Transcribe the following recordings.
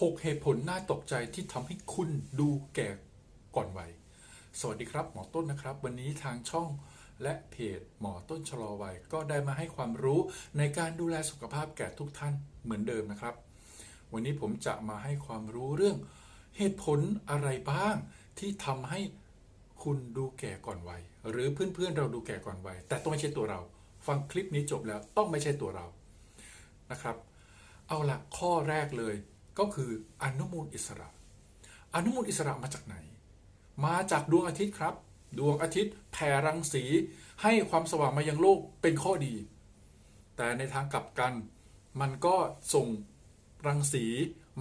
6 เหตุผลน่าตกใจที่ทำให้คุณดูแก่ก่อนวัย สวัสดีครับหมอต้นนะครับ วันนี้ทางช่องและเพจหมอต้นชะลอวัย ก็ได้มาให้ความรู้ในการดูแลสุขภาพแก่ทุกท่านเหมือนเดิมนะครับ วันนี้ผมจะมาให้ความรู้เรื่องเหตุผลอะไรบ้างที่ทำให้คุณดูแก่ก่อนวัย หรือเพื่อนๆเราดูแก่ก่อนวัย แต่ต้องไม่ใช่ตัวเรา ฟังคลิปนี้จบแล้วต้องไม่ใช่ตัวเรานะครับ เอาละข้อแรกเลย ก็คืออนุมูลอิสระ อนุมูลอิสระมาจากไหน มาจากดวงอาทิตย์ครับ ดวงอาทิตย์แผ่รังสี ให้ความสว่างมายังโลกเป็นข้อดี แต่ในทางกลับกัน มันก็ส่งรังสี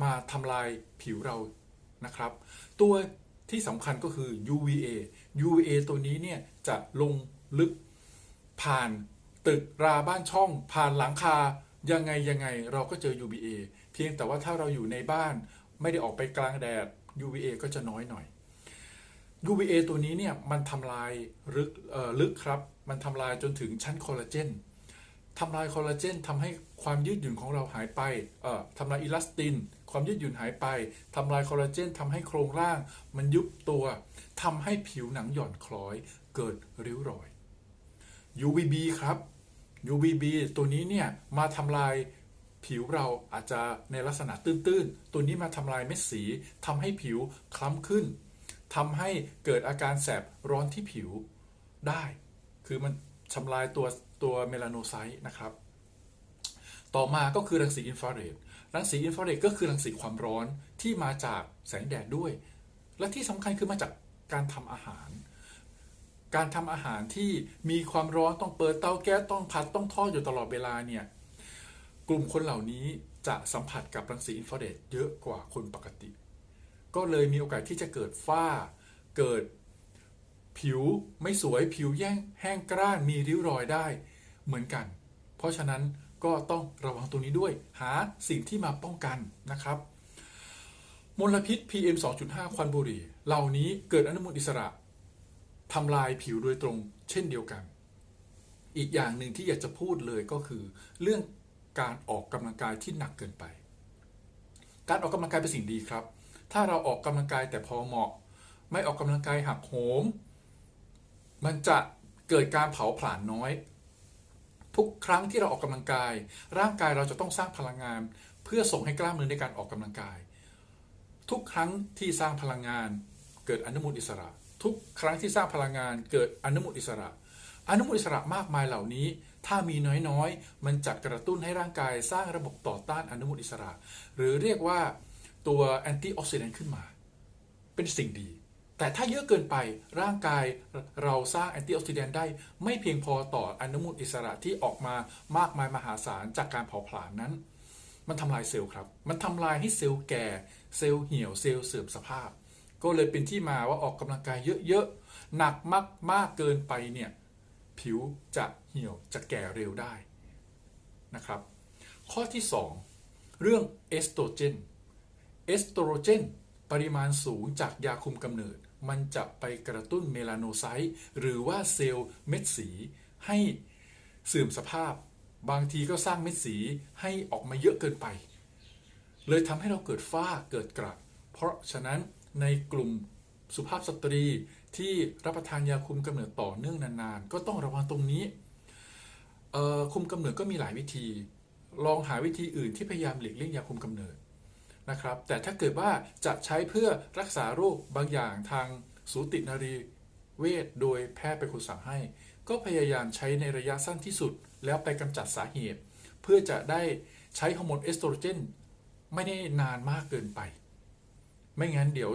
มาทำลายผิวเรานะครับ ตัวที่สำคัญก็คือ UVA UVA ตัวนี้เนี่ยจะลงลึกผ่านตึกราบ้านช่อง ผ่านหลังคายังไงยังไงเราก็เจอ UVA เพียงแต่ว่าถ้าเราอยู่ในบ้านไม่ได้ออกไปกลางแดด UVA ก็จะน้อยหน่อย UVA ตัวนี้เนี่ยมันทำลายลึกเอ่อลึกครับ มันทำลายจนถึงชั้นคอลลาเจนทำลายคอลลาเจนทำให้ความยืดหยุ่นของเราหายไปเอ่อทำลายอิลาสติน ความยืดหยุ่นหายไปทำลายคอลลาเจนทำให้โครงร่าง มันยุบตัวทำให้ผิวหนังหย่อนคล้อย เกิดริ้วรอย UVB ครับ UVB ตัวนี้เนี่ยมาทำลาย ผิวเราอาจจะในลักษณะตื้นๆ ตัวนี้มาทำลายเม็ดสีทำให้ผิวคล้ำขึ้นทำให้เกิดอาการแสบร้อนที่ผิวได้ คือมันทำลายตัวตัวเมลานไซต์นะครับ ต่อมาก็คือรังสีอินฟราเรด รังสีอินฟราเรดก็คือรังสีความร้อนที่มาจากแสงแดดด้วย และที่สำคัญคือมาจากการทำอาหาร การทำอาหารที่มีความร้อนต้องเปิดเตาแก๊สต้องผัดต้องทอดอยู่ตลอดเวลาเนี่ย กลุ่มคนเหล่านี้จะสัมผัสกับรังสีอินฟราเรดเยอะกว่าคนปกติ ก็เลยมีโอกาสที่จะเกิดฝ้า เกิดผิวไม่สวยผิวแย่งแห้งกร้านมีริ้วรอยได้เหมือนกัน เพราะฉะนั้นก็ต้องระวังตรงนี้ด้วย หาสิ่งที่มาป้องกันนะครับ มลพิษ PM 2.5 ควันบุหรี่ เหล่านี้เกิดอนุมูลอิสระทำลายผิวโดยตรงเช่นเดียวกัน อีกอย่างหนึ่งที่อยากจะพูดเลยก็คือ เรื่อง การออกกำลังกายที่หนักเกินไป การออกกำลังกายเป็นสิ่งดีครับ ถ้าเราออกกำลังกายแต่พอเหมาะ ไม่ออกกำลังกายหักโหม มันจะเกิดการเผาผลาญน้อย ทุกครั้งที่เราออกกำลังกาย ร่างกายเราจะต้องสร้างพลังงาน เพื่อส่งให้กล้ามเนื้อในการออกกำลังกาย ทุกครั้งที่สร้างพลังงานเกิดอนุมูลอิสระ ทุกครั้งที่สร้างพลังงานเกิดอนุมูลอิสระ อนุมูลอิสระมากมายเหล่านี้ ถ้ามีน้อยๆ มันจะกระตุ้นให้ร่างกายสร้างระบบต่อต้านอนุมูลอิสระ หรือเรียกว่าตัวแอนตี้ออกซิแดนต์ขึ้นมา เป็นสิ่งดี แต่ถ้าเยอะเกินไปร่างกายเราสร้างแอนตี้ออกซิแดนต์ได้ไม่เพียงพอต่ออนุมูลอิสระที่ออกมามากมายมหาศาลจากการเผาผลาญนั้น มันทำลายเซลล์ครับ มันทำลายให้เซลล์แก่ เซลล์เหี่ยวเซลล์เสื่อมสภาพ ก็เลยเป็นที่มาว่าออกกำลังกายเยอะๆหนักมากมากเกินไปเนี่ย ผิวจะเหี่ยวจะแก่เร็วได้นะครับ ข้อที่ 2 เรื่องเอสโตรเจนเอสโตรเจนปริมาณสูงจากยาคุมกำเนิด มันจะไปกระตุ้นเมลานไซต์หรือว่าเซลล์เม็ดสีให้เสื่อมสภาพ บางทีก็สร้างเม็ดสีให้ออกมาเยอะเกินไป เลยทำให้เราเกิดฝ้าเกิดกระเพราะฉะนั้นในกลุ่ม สุภาพสตรีที่รับประทานยาคุมกำเนิดต่อเนื่องนานๆ ก็ต้องระวังตรงนี้คุมกำเนิดก็มีหลายวิธี ลองหาวิธีอื่นที่พยายามหลีกเลี่ยงยาคุมกำเนิดนะครับ แต่ถ้าเกิดว่าจะใช้เพื่อรักษาโรคบางอย่างทางสูตินารีเวชโดยแพทย์เป็นคนสั่งให้ ก็พยายามใช้ในระยะสั้นที่สุด แล้วไปกำจัดสาเหตุ เพื่อจะได้ใช้ฮอร์โมนเอสโตรเจนไม่ได้นานมากเกินไป ไม่งั้นเดี๋ยว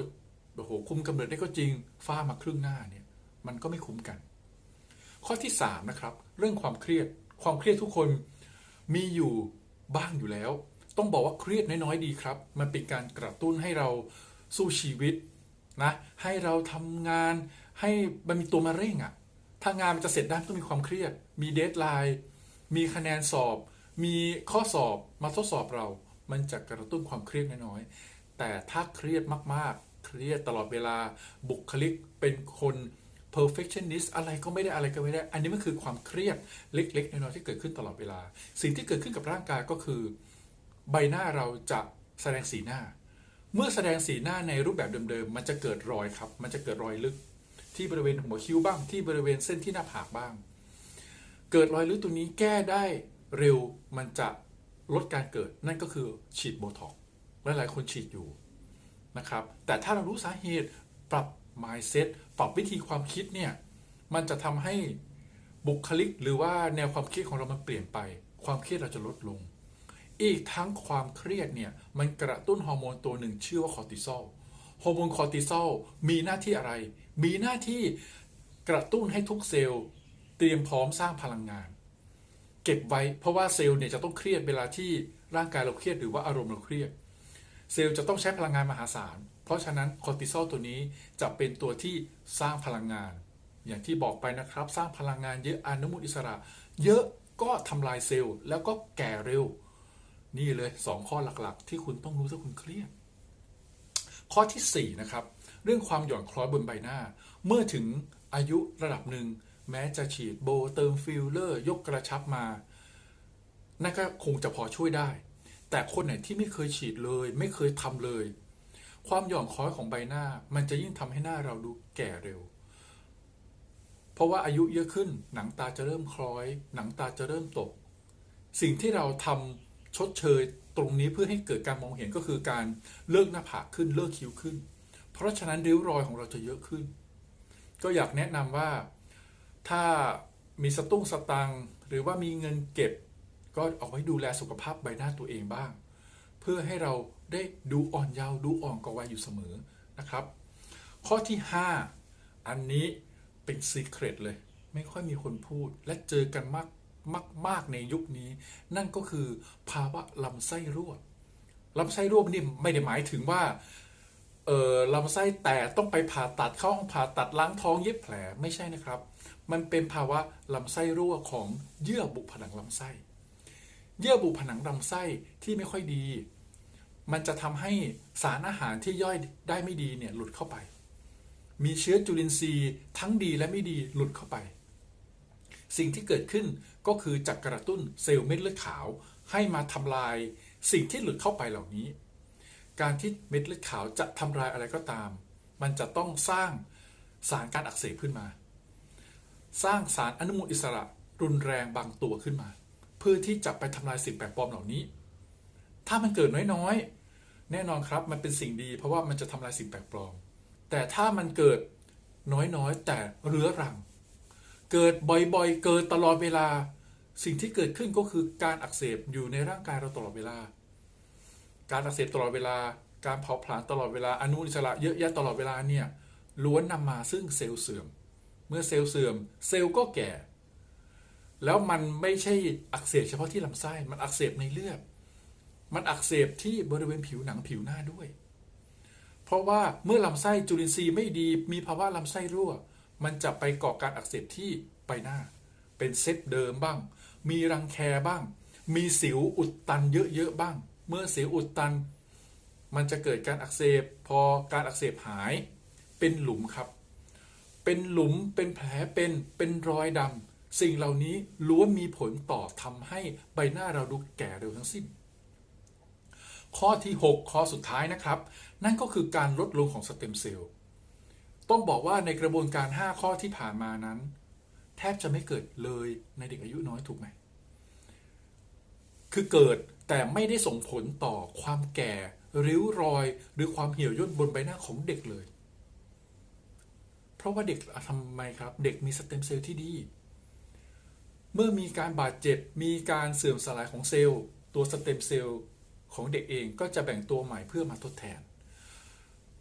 โอ้โหคุมกำเนิดได้ก็จริงฝ้ามาครึ่งหน้าเนี่ยมันก็ไม่คุ้มกัน ข้อที่3นะครับเรื่องความเครียดความเครียดทุกคนมีอยู่บ้างอยู่แล้ว ต้องบอกว่าเครียดน้อยๆดีครับ มันเป็นการกระตุ้นให้เราสู้ชีวิตนะให้เราทำงานให้มันมีตัวมาเร่งอะ่ะถ้างานมันจะเสร็จได้ต้องมีความเครียด มีเดทไลน์มีคะแนนสอบ มีข้อสอบมาทดสอบเรา มันจะกระตุ้นความเครียดน้อยๆแต่ถ้าเครียดมากๆ เครียดตลอดเวลาบุคลิกเป็นคน perfectionist อะไรก็ไม่ได้อะไรก็ไม่ได้ อันนี้มันคือความเครียดเล็กๆน้อยๆที่เกิดขึ้นตลอดเวลา สิ่งที่เกิดขึ้นกับร่างกายก็คือ ใบหน้าเราจะแสดงสีหน้า เมื่อแสดงสีหน้าในรูปแบบเดิมๆ มันจะเกิดรอยครับ มันจะเกิดรอยลึก ที่บริเวณหัวคิ้วบ้าง ที่บริเวณเส้นที่หน้าผากบ้าง เกิดรอยลึกตรงนี้แก้ได้เร็วมันจะลดการเกิดนั่นก็คือฉีดโบท็อกหลายๆคนฉีดอยู่ นะครับ แต่ถ้าเรารู้สาเหตุปรับ mindset ปรับวิธีความคิดเนี่ยมันจะทำให้บุคลิกหรือว่าแนวความคิดของเรามันเปลี่ยนไป ความเครียดเราจะลดลง อีกทั้งความเครียดเนี่ยมันกระตุ้นฮอร์โมนตัวหนึ่งชื่อว่าคอร์ติซอลฮอร์โมนคอร์ติซอลมีหน้าที่อะไร มีหน้าที่กระตุ้นให้ทุกเซลล์เตรียมพร้อมสร้างพลังงาน เก็บไว้เพราะว่าเซลล์เนี่ยจะต้องเครียดเวลาที่ร่างกายเราเครียดหรือว่าอารมณ์เราเครียด เซลล์จะต้องใช้พลังงานมหาศาล เพราะฉะนั้นคอร์ติซอลตัวนี้จะเป็นตัวที่สร้างพลังงาน อย่างที่บอกไปนะครับ สร้างพลังงานเยอะอนุมูลอิสระ เยอะก็ทำลายเซลล์ แล้วก็แก่เร็ว นี่เลย 2 ข้อหลักๆ ที่คุณต้องรู้ถ้าคุณเครียดข้อทีสี่4นะครับเรื่องความหย่อนคล้อยบนใบหน้า เมื่อถึงอายุระดับหนึ่ง แม้จะฉีดโบเติมฟิลเลอร์ ยกกระชับมานั่นก็คงจะพอช่วยได้ แต่คนไหนที่ไม่เคยฉีดเลย ไม่เคยทำเลย ความหย่อนคล้อยของใบหน้า มันจะยิ่งทำให้หน้าเราดูแก่เร็ว เพราะว่าอายุเยอะขึ้น หนังตาจะเริ่มคล้อย หนังตาจะเริ่มตก สิ่งที่เราทำชดเชยตรงนี้เพื่อให้เกิดการมองเห็นก็คือการเลิกหน้าผากขึ้นเลิกคิ้วขึ้น เพราะฉะนั้นริ้วรอยของเราจะเยอะขึ้น ก็อยากแนะนำว่าถ้ามีสตุ้งสตังหรือว่ามีเงินเก็บ ก็เอาไว้ดูแลสุขภาพใบหน้าตัวเองบ้าง เพื่อให้เราได้ดูอ่อนเยาว์ดูอ่อนกว่าวัยอยู่เสมอนะครับ ข้อที่ 5 อันนี้เป็นซีเครตเลย ไม่ค่อยมีคนพูดและเจอกันมากมากมากในยุคนี้ นั่นก็คือภาวะลำไส้รั่วลำไส้รั่วนี่ไม่ได้หมายถึงว่าเออลำไส้แตกต้องไปผ่าตัดเข้าห้องผ่าตัดล้างท้องเย็บแผลไม่ใช่นะครับ มันเป็นภาวะลำไส้รั่วของเยื่อบุผนังลำไส้ เยื่อบุผนังลำไส้ที่ไม่ค่อยดี มันจะทำให้สารอาหารที่ย่อยได้ไม่ดีเนี่ยหลุดเข้าไป มีเชื้อจุลินทรีย์ทั้งดีและไม่ดีหลุดเข้าไป สิ่งที่เกิดขึ้นก็คือจักกระตุ้นเซลล์เม็ดเลือดขาวให้มาทำลายสิ่งที่หลุดเข้าไปเหล่านี้ การที่เม็ดเลือดขาวจะทำลายอะไรก็ตาม มันจะต้องสร้างสารการอักเสบขึ้นมา สร้างสารอนุมูลอิสระรุนแรงบางตัวขึ้นมา เพื่อที่จะไปทำลายสิ่งแปลกปลอมเหล่านี้ ถ้ามันเกิดน้อยๆ แน่นอนครับมันเป็นสิ่งดี เพราะว่ามันจะทำลายสิ่งแปลกปลอม แต่ถ้ามันเกิดน้อยๆ แต่เรื้อรัง เกิดบ่อยๆ เกิดตลอดเวลา สิ่งที่เกิดขึ้นก็คือการอักเสบอยู่ในร่างกายเราตลอดเวลา การอักเสบตลอดเวลา การเผาผลาญตลอดเวลา อนุมูลอิสระเยอะแยะตลอดเวลาเนี่ย ล้วนนำมาซึ่งเซลล์เสื่อม เมื่อเซลล์เสื่อม เซลล์ก็แก่ แล้วมันไม่ใช่อักเสบเฉพาะที่ลำไส้มันอักเสบในเลือดมันอักเสบที่บริเวณผิวหนังผิวหน้าด้วย เพราะว่าเมื่อลำไส้จุลินทรีย์ไม่ดีมีภาวะลำไส้รั่ว มันจะไปก่อการอักเสบที่ใบหน้า เป็นเซตเดิมบ้าง มีรังแคบ้าง มีสิวอุดตันเยอะๆบ้าง เมื่อสิวอุดตัน มันจะเกิดการอักเสบพอการอักเสบหาย เป็นหลุมครับ เป็นหลุมเป็นแผลเป็นเป็นรอยดำ สิ่งเหล่านี้ล้วนมีผลต่อทำให้ใบหน้าเราดูแก่เร็วทั้งสิ้น ข้อที่ 6 ข้อสุดท้ายนะครับ นั่นก็คือการลดลงของสเต็มเซลล์ต้องบอกว่าในกระบวนการ 5 ข้อที่ผ่านมานั้น แทบจะไม่เกิดเลยในเด็กอายุน้อยถูกไหมคือเกิดแต่ไม่ได้ส่งผลต่อความแก่ ริ้วรอย หรือความเหี่ยวย่นบนใบหน้าของเด็กเลย เพราะว่าเด็กทำไมครับ เด็กมีสเต็มเซลล์ที่ดี เมื่อมีการบาดเจ็บมีการเสื่อมสลายของเซลล์ ตัวสเต็มเซลล์ของเด็กเองก็จะแบ่งตัวใหม่เพื่อมาทดแทน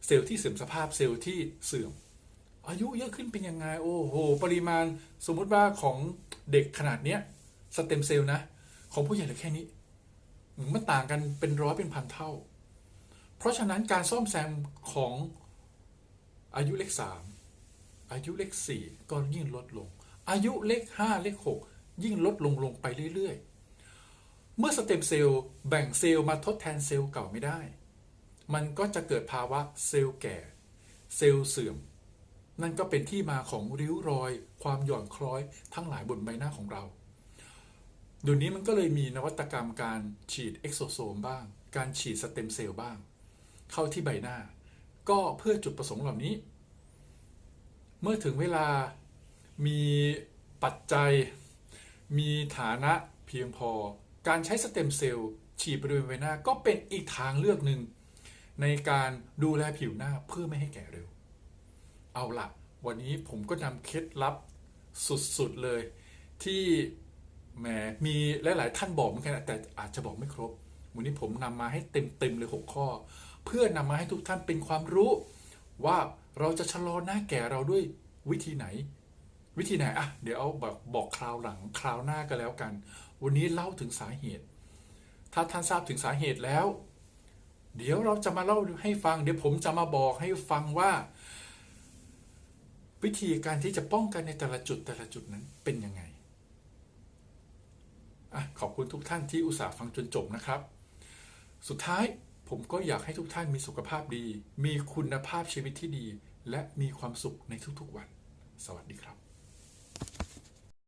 เซลล์ที่เสื่อมสภาพเซลล์ที่เสื่อม อายุเยอะขึ้นเป็นยังไงโอ้โห ปริมาณสมมุติว่าของเด็กขนาดเนี้ยสเต็มเซลล์นะ ของผู้ใหญ่เหลือแค่นี้มันต่างกันเป็นร้อยเป็นพันเท่า เพราะฉะนั้นการซ่อมแซมของอายุเลขสามอายุเลขสี่ก็ยิ่งลดลง อายุเลขห้าเลขหก ยิ่งลดลงลงไปเรื่อยๆ เมื่อสเต็มเซลล์แบ่งเซลล์มาทดแทนเซลล์เก่าไม่ได้ มันก็จะเกิดภาวะเซลล์แก่ เซลล์เสื่อม นั่นก็เป็นที่มาของริ้วรอย ความหย่อนคล้อยทั้งหลายบนใบหน้าของเราเดี๋ยวนี้มันก็เลยมีนวัตกรรมการฉีดเอ็กโซโซมบ้าง การฉีดสเต็มเซลล์บ้าง เข้าที่ใบหน้า ก็เพื่อจุดประสงค์เหล่านี้ เมื่อถึงเวลามีปัจจัย มีฐานะเพียงพอ การใช้สเต็มเซลล์ฉีดบริเวณใบหน้าก็เป็นอีกทางเลือกหนึ่ง ในการดูแลผิวหน้าเพื่อไม่ให้แก่เร็ว เอาละวันนี้ผมก็นำเคล็ดลับสุดๆเลย ที่แหมมีหลายๆท่านบอกเหมือนกันแต่อาจจะบอกไม่ครบ วันนี้ผมนำมาให้เต็มๆเลย6ข้อ เพื่อนำมาให้ทุกท่านเป็นความรู้ ว่าเราจะชะลอหน้าแก่เราด้วยวิธีไหน วิธีไหนอะเดี๋ยวเอาบอกบอกคราวหลังคราวหน้าก็แล้วกัน วันนี้เล่าถึงสาเหตุ ถ้าท่านทราบถึงสาเหตุแล้ว เดี๋ยวเราจะมาเล่าให้ฟัง เดี๋ยวผมจะมาบอกให้ฟังว่า วิธีการที่จะป้องกันในแต่ละจุดแต่ละจุดนั้นเป็นยังไงอะขอบคุณทุกท่านที่อุตส่าห์ฟังจนจบนะครับ สุดท้ายผมก็อยากให้ทุกท่านมีสุขภาพดี มีคุณภาพชีวิตที่ดี และมีความสุขในทุกๆวัน สวัสดีครับ